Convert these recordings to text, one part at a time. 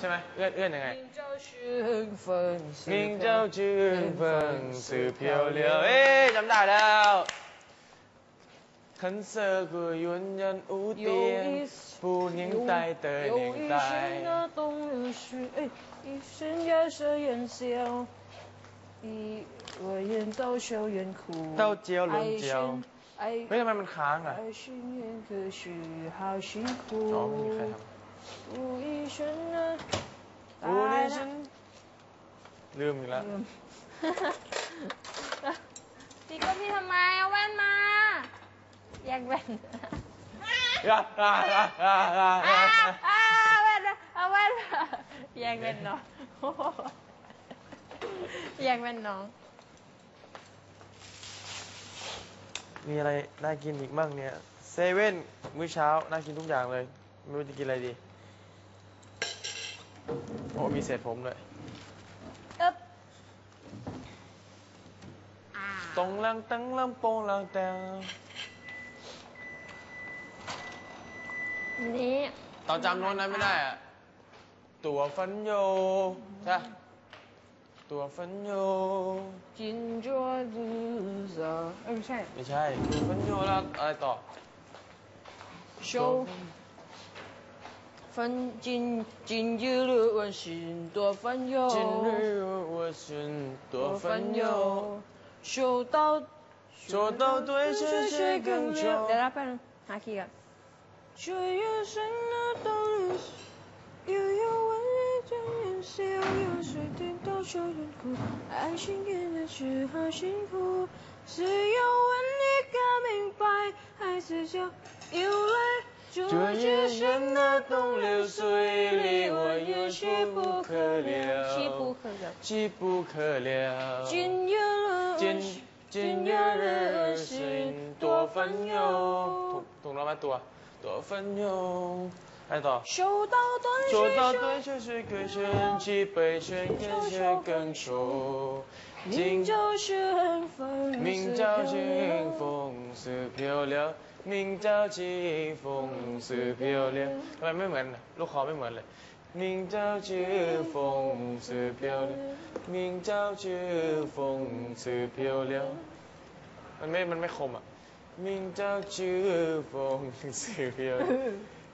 对吗？嗯嗯，怎样？明朝春风，明朝春风似飘零。哎，怎么打的？含涩苦，怨人无定，不宁待的等待。一生一世缘浅，一个人到小园哭。到九龙江。为什么它门卡啊？这没有谁。อยู่อีฉันอูตยฉันลืมอีกแล้วพี่ก็พี่ทำไมเอาแว่นมาแยกแว่นอ่ะออ่ะอ่ะอ่ะอ่เอาแว่นเอาแว่นแยกแว่นน้องแยกแว่นน้องมีอะไรน่ากินอีกบ้างเนี่ยเซเว่นมื้อเช้าน่ากินทุกอย่างเลยไม่รู้จะกินอะไรดีโอ้มีเศษผมด้วยอึ๊บตรงลังตั้งลำโปงลังแต่นี่ตอจำโน้นนั้นไม่ได้อะตัวฟันโยใช่ตัวฟันโย จินจัวดูซาไม่ใช่ ไม่ใช่ตัวฟันโยแล้วอะไรต่อโชว w 烦今尽日的烦心多烦忧，今日我心多烦忧，做到做到对谁谁更牛。谁有心能懂路，问谁有谁等到哭，爱情原来是好辛苦，只有问你敢明白还是笑眼泪。这人生的东流水里，我也许不可了，几不可了。今夜的心，今夜的心多烦忧。同多，多烦忧。手到断水手刀断水水更生，秋收更熟。明早起风是飘了，明早起风是飘了。他没闻啊，路口没闻嘞。明早起风是飘了，明早起风是飘了。没它没คม明早起风是飘了。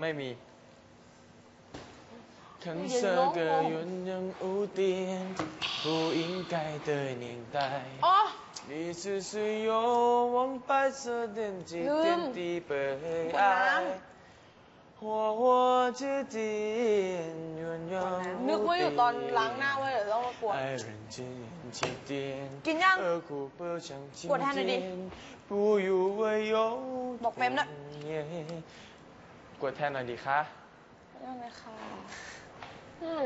ไม่มีคันเซอกยุนยังอูเตียนผู้อิงไกเตยนิงไตอ๋อ你是是有往白色点几点的悲哀หัวหัวจืดจีนยวนยองนึกว่าอยู่ตอนล้างหน้าเว้ยเดวต้อวดกินยังกวดแทนหน่อยดิบอกเฟมนะกวดแทนหน่อยดีคะไได้ไหมคะอืม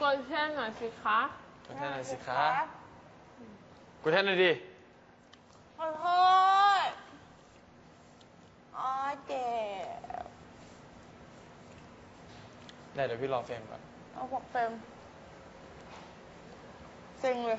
กดแทนหน่อยสิคะกวดแทนหน่อยสิคะกวดแทนหน่อยดีขอโทษอ๋อเจ็บได้เดี๋ยวพี่รอเฟรมก่อน เอาบอกเฟรมเซ็งเลย